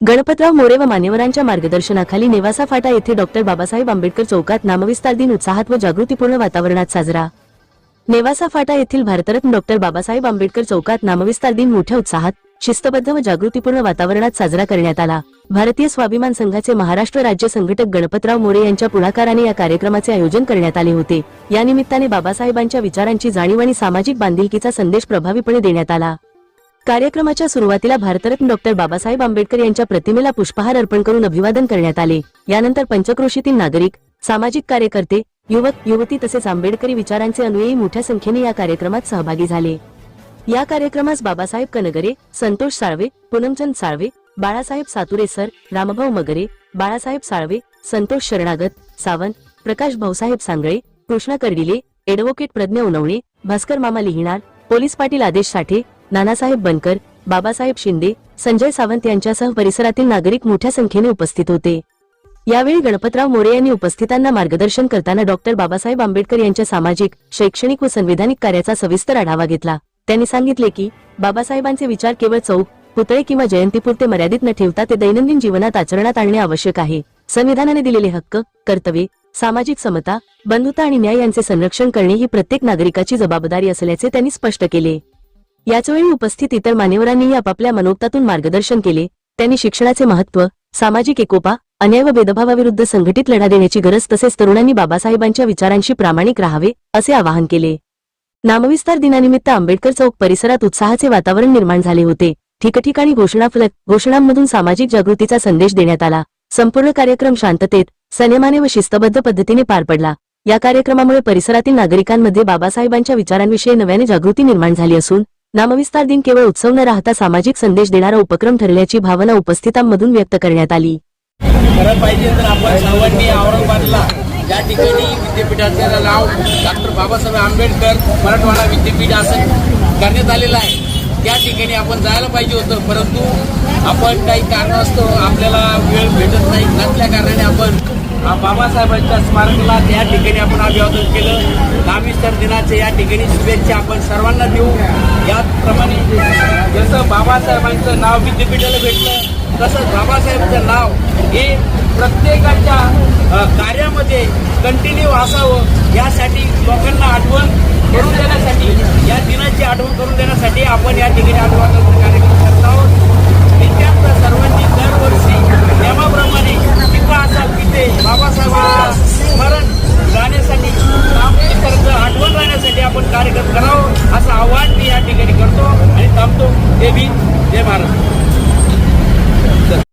गणपतराव मोरे व मान्यवरांच्या मार्गदर्शनाखाली नेवासा फाटा येथे डॉक्टर बाबासाहेब आंबेडकर चौकात नामविस्तार दिन उत्साहात व जागृतीपूर्ण वातावरणात साजरा. नेवासा फाटा येथील भारतरत्न डॉक्टर बाबासाहेब आंबेडकर चौकात नामविस्तार दिन मोठ्या उत्साहात शिस्तबद्ध व जागृतीपूर्ण वातावरणात साजरा करण्यात आला. भारतीय स्वाभिमान संघाचे महाराष्ट्र राज्य संघटक गणपतराव मोरे यांच्या पुढाकाराने या कार्यक्रमाचे आयोजन करण्यात आले होते. या निमित्ताने बाबासाहेबांच्या विचारांची जाणीव आणि सामाजिक बांधिलकीचा संदेश प्रभावीपणे देण्यात आला. कार्यक्रमाच्या सुरुवातीला भारतरत्न डॉक्टर बाबासाहेब आंबेडकर यांच्या प्रतिमेला पुष्पहार अर्पण करून अभिवादन करण्यात आले. यानंतर पंचक्रोशीतील नागरिक सामाजिक कार्यकर्ते युवक युवती तसेच आंबेडकरी विचारांचे अनुयायी मोठ्या संख्येने या कार्यक्रमात सहभागी झाले. या कार्यक्रमास बाबासाहेब कनगरे संतोष साळवे पूनमचंद साळवे बाळासाहेब सातुरे सर रामभाऊ मगरे बाळासाहेब साळवे संतोष शरणागत सावंत प्रकाश भाऊसाहेब सांगळे कृष्णा कर्डिले एडव्होकेट प्रज्ञा उनवणे भास्कर मामा लिहिणार पोलीस पाटील आदेश साठे नानासाहेब बनकर बाबासाहेब शिंदे संजय सावंत यांच्यासह परिसरातील नागरिक मोठ्या संख्येने उपस्थित होते. यावेळी गणपतराव मोरे यांनी उपस्थितांना मार्गदर्शन करताना डॉक्टर बाबासाहेब आंबेडकर यांच्या सामाजिक शैक्षणिक व संविधानिक कार्याचा सविस्तर आढावा घेतला. त्यांनी सांगितले की बाबासाहेबांचे विचार केवळ चौक पुतळे किंवा जयंतीपुरते मर्यादित न ठेवता ते दैनंदिन जीवनात आचरणात आणणे आवश्यक आहे. संविधानाने दिलेले हक्क कर्तव्ये सामाजिक समता बंधुता आणि न्याय यांचे संरक्षण करणे ही प्रत्येक नागरिकाची जबाबदारी असल्याचे त्यांनी स्पष्ट केले. याचवेळी उपस्थित इतर मान्यवरांनीही आपापल्या मनोक्तातून मार्गदर्शन केले. त्यांनी शिक्षणाचे महत्त्व सामाजिक एकोपा अन्याय व भेदभावाविरुद्ध संघटित लढा देण्याची गरज तसेच तरुणांनी बाबासाहेबांच्या विचारांशी प्रामाणिक राहावे असे आवाहन केले. नामविस्तार दिनानिमित्त आंबेडकर चौक परिसरात उत्साहाचे वातावरण निर्माण झाले होते. ठिकठिकाणी घोषणाफलक घोषणांमधून सामाजिक जागृतीचा संदेश देण्यात आला. संपूर्ण कार्यक्रम शांततेत संयमाने व शिस्तबद्ध पद्धतीने पार पडला. या कार्यक्रमामुळे परिसरातील नागरिकांमध्ये बाबासाहेबांच्या विचारांविषयी नव्याने जागृती निर्माण झाली असून नामविस्तार दिन केवळ उत्सव न राहता सामाजिक संदेश देणारा उपक्रम ठरल्याची भावना उपस्थितांमधून व्यक्त करण्यात आली. खरं पाहिजे तर आपण सर्वांनी औरंगाबादला ज्या ठिकाणी विद्यापीठाचं नाव डॉक्टर बाबासाहेब आंबेडकर मराठवाडा विद्यापीठ असं करण्यात आलेलं आहे त्या ठिकाणी आपण जायला पाहिजे होतं. परंतु आपण काही कारणास्तव आपल्याला वेळ भेटत नाही. नसल्या कारणाने आपण बाबासाहेबांच्या स्मारकाला त्या ठिकाणी आपण अभिवादन केलं. रामेश्वर दिनाच्या या ठिकाणी शुभेच्छा आपण सर्वांना देऊ. याचप्रमाणे जसं बाबासाहेबांचं नाव विद्यापीठाला भेटलं तसंच बाबासाहेबांचं नाव हे प्रत्येकाच्या कार्यामध्ये कंटिन्यू असावं यासाठी लोकांना आठवण करून देण्यासाठी या दिनाची आठवण करून देण्यासाठी आपण या ठिकाणी आठवण Evin Demar.